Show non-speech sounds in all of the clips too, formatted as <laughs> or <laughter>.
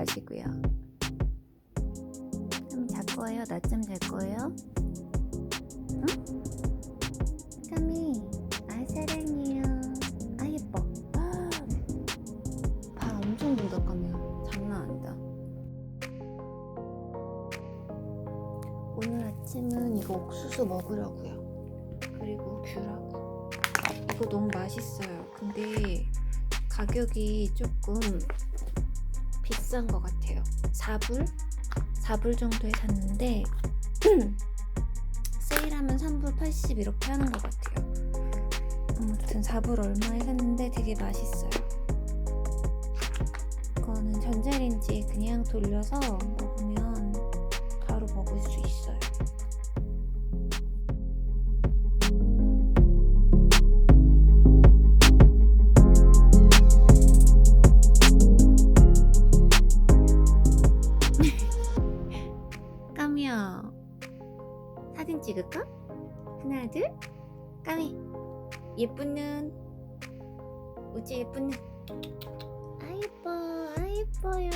마시고요. 까미 잘 거예요? 낮잠 잘 거예요? 응? 까미, 아 사랑해요. 아 예뻐. 발 엄청 든다 까미야. 장난 아니다. 오늘 아침은 이거 옥수수 먹으려고요. 그리고 귤하고. 이거 너무 맛있어요. 근데 가격이 조금 비싼 것 같아요. 4불? 4불 정도에 샀는데 <clears throat> 세일하면 3불 80 이렇게 하는 것 같아요. 아무튼 4불 얼마에 샀는데 되게 맛있어요. 이거는 전자레인지에 그냥 돌려서 먹으면 바로 먹을 수 있어요. 까미야 사진 찍을까? 하나 둘. 까미. 예쁜 눈. 우지 예쁜 눈 아 예뻐. 아 예뻐요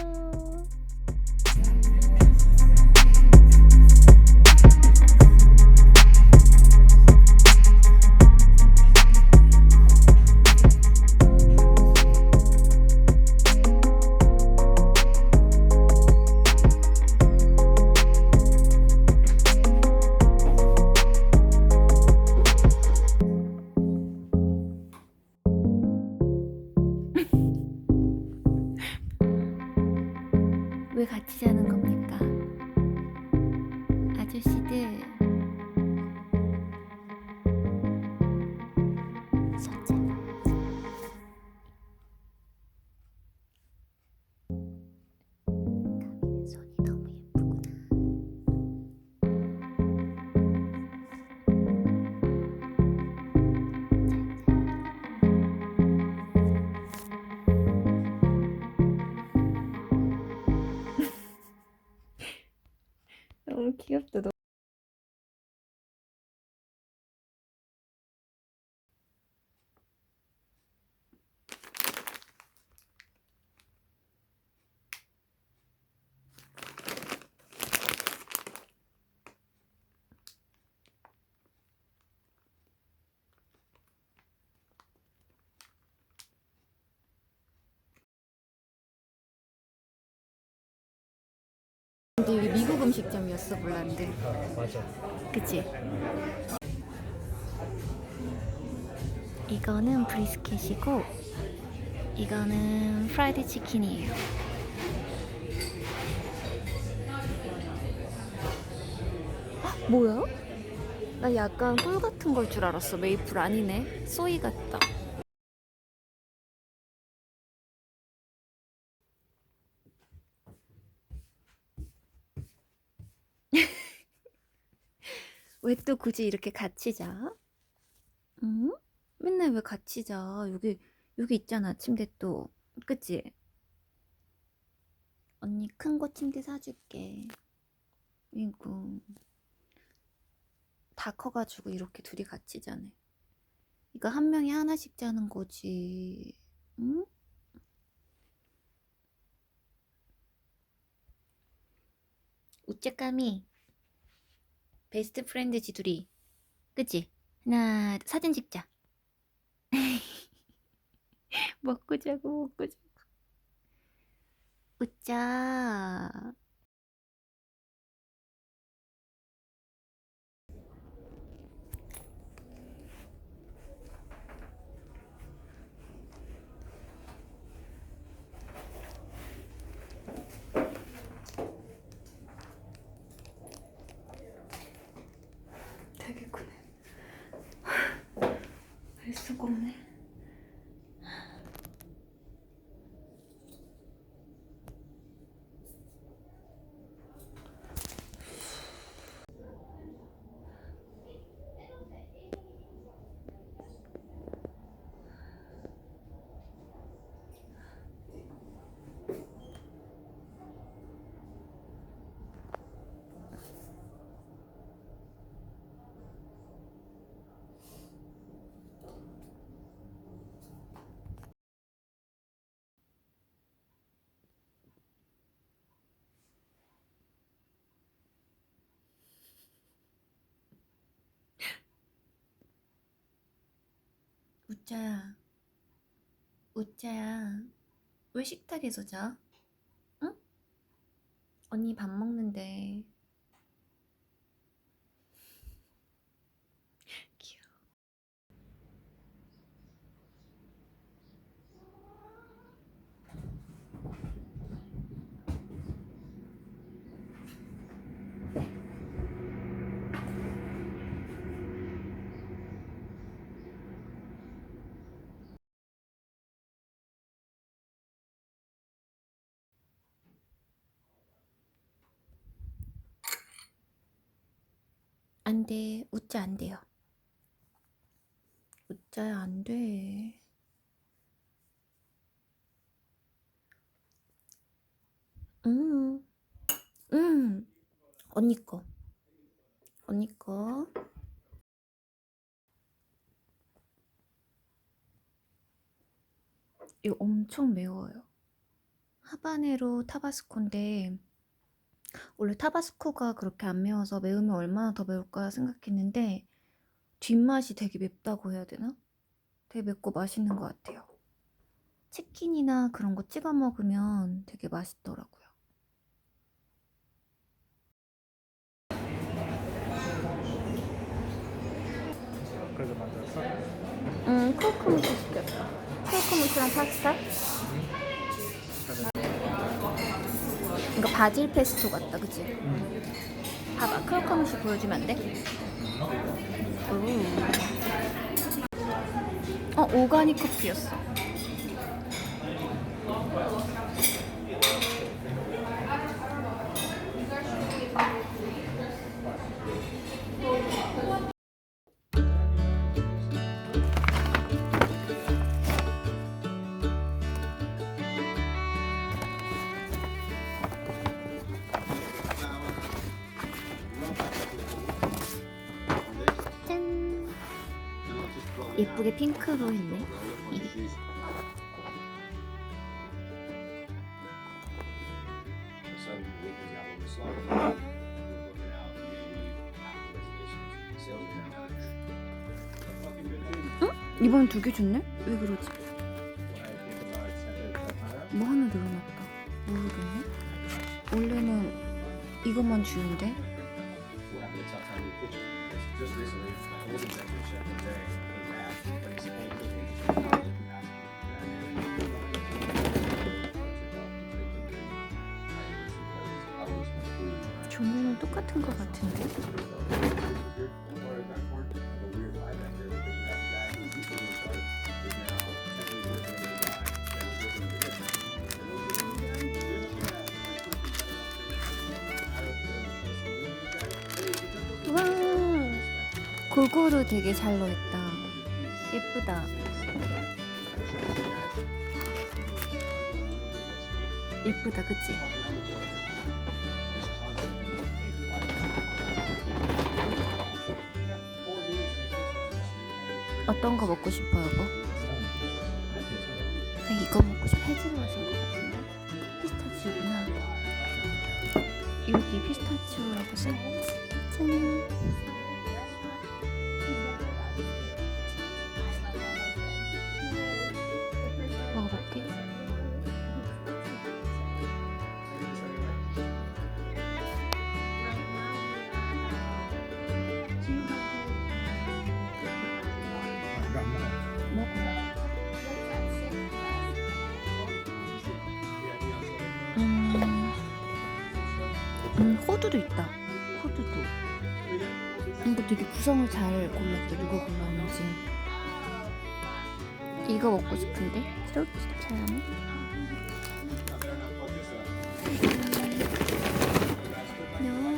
같이 자는 겁니까? 너 근데 여기 미국 음식점이었어 몰랐는데 맞아. 그치? 이거는 브리스켓이고 이거는 프라이드 치킨이에요. 헉, 뭐야? 나 약간 꿀 같은 걸 줄 알았어. 메이플 아니네. 소이 같다. 왜 또 굳이 이렇게 같이 자? 응? 맨날 왜 같이 자? 여기, 여기 있잖아, 침대 또. 그치? 언니 큰 거 침대 사줄게. 이거. 다 커가지고 이렇게 둘이 같이 자네. 이거 한 명이 하나씩 자는 거지. 응? 우째까미. 베스트 프렌드지 둘이. 그치? 하나, 사진 찍자. <laughs> 먹고 자고 먹고 자고. 웃자. 수가 없네. 우짜야. 우짜야. 왜 식탁에서 자? 응? 언니 밥 먹는데. 안 돼. 웃자 안 돼요. 웃자야 안 돼. 음. 음. 언니 거. 언니 거. 이거 엄청 매워요. 하바네로 타바스코인데 원래 타바스코가 그렇게 안 매워서 매우면 얼마나 더 매울까 생각했는데 뒷맛이 되게 맵다고 해야 되나? 되게 맵고 맛있는 것 같아요. 치킨이나 그런 거 찍어 먹으면 되게 맛있더라고요. 그래서 만들었어? 음, 크로커무스 시켰어. 크로커무스랑 파스타? 이거 바질 페스토 같다, 그치? 봐봐, 크로커무스 보여주면 안 돼? 오. 어, 오가닉 커피였어. 예쁘게 핑크로 했네. 이번 두개 줬네? 왜 그러지? 뭐 하나 늘어났다. 모르겠네. 원래는 이것만 주는데. 종류는 똑같은 것 같은데. 골고루 되게 잘 넣었다. 예쁘다. 예쁘다, 그치? 어떤 거 먹고 싶어요, 뭐? 나 이거 먹고 싶어. 해지로 하신 것 같은데. 피스타치오구나. 여기 피스타치오라고 써. 짠. 음, 호두도 있다. 호두도. 이거 되게 구성을 잘 골랐다. 누가 골랐는지. 이거 먹고 싶은데? 트로트 차라네? No.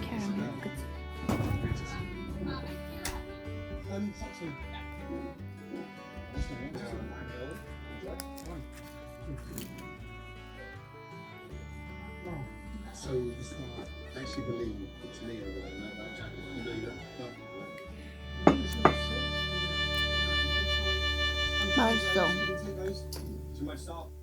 캐러멜. 그치? So it's not I actually believe it's me over there, not that. You